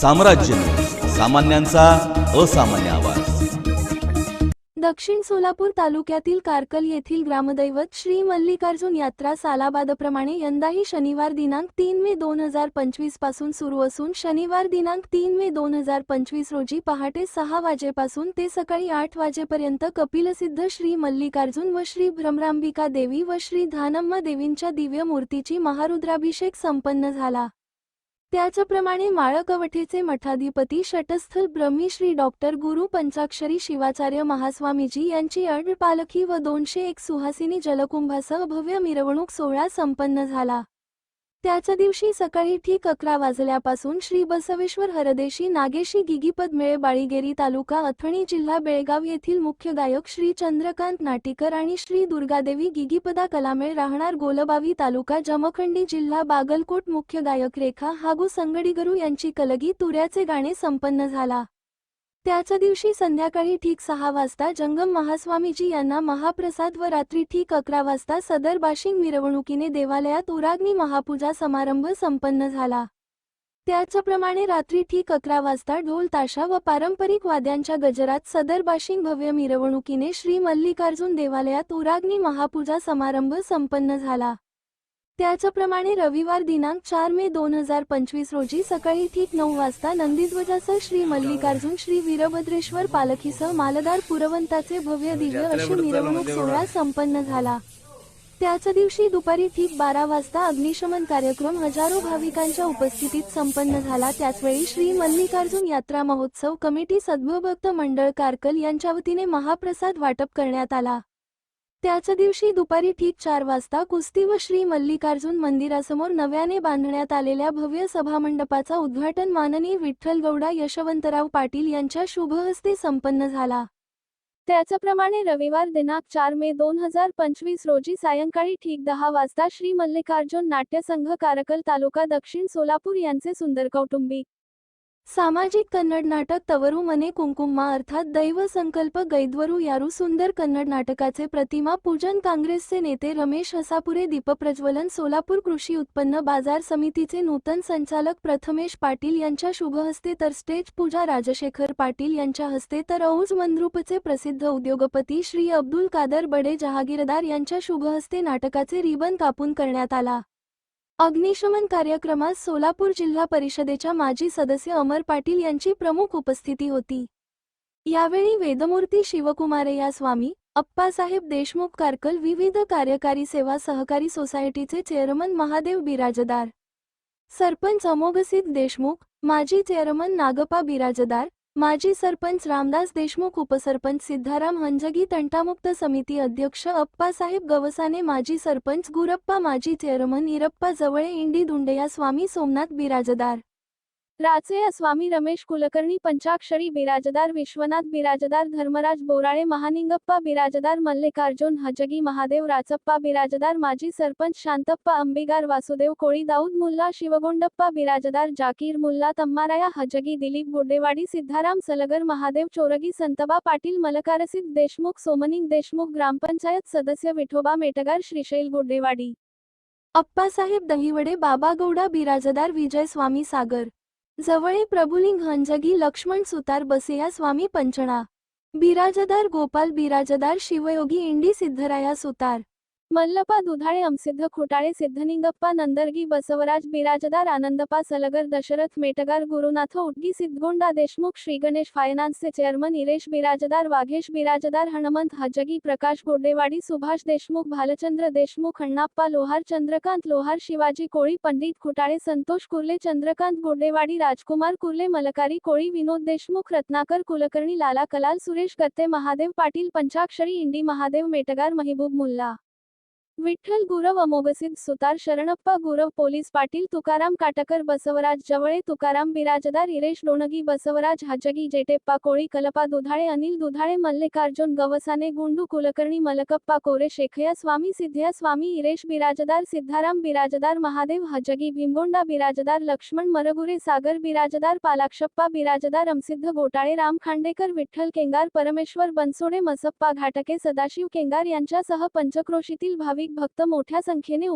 साम्राज्य सामान्यांचा असामान्य आवाज. दक्षिण सोलापूर तालुक्यातील कारकल येथील ग्रामदैवत श्री मल्लिकार्जुन यात्रा सालाबादप्रमाणे यंदाही शनिवार दिनांक तीन मे दोन हजार पंचवीसपासून सुरू असून शनिवार दिनांक तीन मे दोन हजार पंचवीस रोजी पहाटे सहा वाजेपासून ते सकाळी आठ वाजेपर्यंत कपिलसिद्ध श्री मल्लिकार्जुन व श्री भ्रमरांबिका देवी व श्री धानम्मा देवींच्या दिव्य मूर्तीची महारुद्राभिषेक संपन्न झाला. त्याचप्रमाणे माळकवठेचे मठाधिपती शटस्थल ब्रह्मीश्री डॉक्टर गुरु पंचाक्षरी शिवाचार्य महास्वामीजी यांची अड पालखी व दोनशे एक सुहासिनी जलकुंभासह भव्य मिरवणूक सोहळा संपन्न झाला. त्याच दिवशी सकाळी ठीक अकरा वाजल्यापासून श्री बसवेश्वर हरदेशी नागेशी गिगीपद मेळे बाळीगेरी तालुका अथणी जिल्हा बेळगाव येथील मुख्य गायक श्री चंद्रकांत नाटीकर आणि श्री दुर्गादेवी गिगीपदा कलामेळ राहणार गोलबावी तालुका जमखंडी जिल्हा बागलकोट मुख्य गायक रेखा हागू संगडीगरू यांची कलगी तुऱ्याचे गाणे संपन्न झाला. त्याच दिवशी संध्याकाळी ठीक सहा वाजता जंगम महास्वामीजी यांना महाप्रसाद व रात्री ठीक अकरा वाजता सदर बाशिंग मिरवणुकीने देवालयात उराग्नी महापूजा समारंभ संपन्न झाला. त्याचप्रमाणे रात्री ठीक अकरा वाजता ढोल ताशा व पारंपरिक वाद्यांच्या गजरात सदर बाशिंग भव्य मिरवणुकीने श्री मल्लिकार्जुन देवालयात उराग्नी महापूजा समारंभ संपन्न झाला. त्याचप्रमाणे रविवार दिनांक चार मे दोन हजार पंचवीस रोजी सकाळी ठीक नऊ वाजता नंदीध्वजासह श्री मल्लिकार्जुन श्री वीरभद्रेश्वर पालखीसह मालदार पुरवंताचे भव्य दिव्य अशी मिरवणूक सोहळा संपन्न झाला. त्याच दिवशी दुपारी ठीक बारा वाजता अग्निशमन कार्यक्रम हजारो भाविकांच्या उपस्थितीत संपन्न झाला. त्याचवेळी श्री मल्लिकार्जुन यात्रा महोत्सव कमिटी सद्भभक्त मंडळ कारकल यांच्या वतीने महाप्रसाद वाटप करण्यात आला. त्याच दिवशी दुपारी ठीक चार वाजता कुस्ती व श्री मल्लिकार्जुन मंदिरासमोर नव्याने बांधण्यात आलेल्या भव्य सभामंडपाचा उद्घाटन माननीय विठ्ठल गौडा यशवंतराव पाटील यांच्या शुभहस्ते संपन्न झाला. त्याचप्रमाणे रविवार दिनांक चार मे दोन हजार पंचवीस रोजी सायंकाळी ठीक दहा वाजता श्री मल्लिकार्जुन नाट्यसंघ कारकल तालुका दक्षिण सोलापूर यांचे सुंदर कौटुंबिक सामाजिक कन्नड नाटक तवरू मने कुंकुम्मा अर्थात दैव संकल्प गैद्वरू यारू सुंदर कन्नड नाटकाचे प्रतिमा पूजन काँग्रेसचे नेते रमेश हसापुरे दीपप्रज्वलन सोलापूर कृषी उत्पन्न बाजार समितीचे नूतन संचालक प्रथमेश पाटील यांच्या शुभहस्ते तर स्टेज पूजा राजशेखर पाटील यांच्या हस्ते तर औज मंद्रुपचे प्रसिद्ध उद्योगपती श्री अब्दुल कादर बडे जहागीरदार यांच्या शुभहस्ते नाटकाचे रिबन कापून करण्यात आला. अग्निशमन कार्यक्रमात सोलापूर जिल्हा परिषदेच्या माजी सदस्य अमर पाटील यांची प्रमुख उपस्थिती होती. यावेळी वेदमूर्ती शिवकुमारय्या स्वामी अप्पासाहेब देशमुख कारकल विविध कार्यकारी सेवा सहकारी सोसायटीचे चेअरमन महादेव बिराजदार. सरपंच अमोघसिद्ध देशमुख माजी चेअरमन नागपा बिराजदार माजी सरपंच रामदास देशमुख उपसरपंच सिद्धाराम हंजगी तंटामुक्त समिती अध्यक्ष अप्पासाहेब गवसाने माजी सरपंच गुरप्पा माजी चेअरमन इरप्पा जवळे इंडी धुंडेया स्वामी सोमनाथ बिराजदार राचे स्वामी रमेश कुलकर्णी पंचाक्षरी बिराजदार विश्वनाथ बिराजदार धर्मराज बोराळे महानिंगप्पा बिराजदार मल्लिकार्जुन हजगी महादेव राचप्पा बिराजदार माजी सरपंच शांतप्पा अंबिगार वासुदेव कोळी दाऊद मुल्ला शिवगोंडप्पा बिराजदार जाकीर मुल्ला तम्माराया हजगी दिलीप गोडेवाडी सिद्धाराम सलगर महादेव चोरगी संतबा पाटील मलकारसिद्ध देशमुख सोमनिंग देशमुख ग्रामपंचायत सदस्य विठोबा मेटगार श्रीशैल गोडेवाडी. अप्पासाहेब दहिवडे बाबा गौडा बिराजदार विजय स्वामी सागर. जवळे प्रभुलिंग हंजगी लक्ष्मण सुतार बसेया स्वामी पंचणा. बिराजदार गोपाल बिराजदार शिवयोगी इंडी सिद्धराया सुतार. मल्लपा दुधाळे अमसिद्ध खोटाळे सिद्धनिंगप्पा नंदरगी बसवराज बिराजदार आनंदपा सलगर दशरथ मेटगार गुरुनाथ उटगी सिद्धगोंडा देशमुख श्रीगणेश फायनान्सचे चेअरमन इरेश बिराजदार वाघेश बिराजदार हनुमंत हजगी प्रकाश गोड्डेवाडी सुभाष देशमुख भालचंद्र देशमुख अण्णाप्पा लोहार चंद्रकांत लोहार शिवाजी कोळी पंडित खुटाळे संतोष कुर्ले चंद्रकांत गोड्डेवाडी राजकुमार कुर्ले मलकारी कोळी विनोद देशमुख रत्नाकर कुलकर्णी लाला कलाल सुरेश कत्ते महादेव पाटील पंचाक्षरी इंडी महादेव मेटगार महिबूब मुल्ला. विठ्ठल गुरव अमोगसिद्ध सुतार शरणप्पा गुरव पोलीस पाटील तुकाराम काटकर बसवराज जवळे तुकाराम बिराजदार इरेश डोणगी बसवराज हजगी जेटेप्पा कोळी कलपा दुधाळे अनिल दुधाळे मल्लिकार्जुन गवसाने गुंडू कुलकर्णी मलकप्पा कोरे शेखया स्वामी सिद्धया स्वामी इरेश बिराजदार सिद्धाराम बिराजदार महादेव हजगी भीमगोंडा बिराजदार लक्ष्मण मरगुरे सागर बिराजदार पालाक्षप्पा बिराजदार अमसिद्ध गोटाळे राम खांडेकर विठ्ठल केंगार परमेश्वर बनसोडे मसप्पा घाटके सदाशिव केंगार यांच्यासह पंचक्रोशीतील भाविक भक्त मोठ्या संख्येने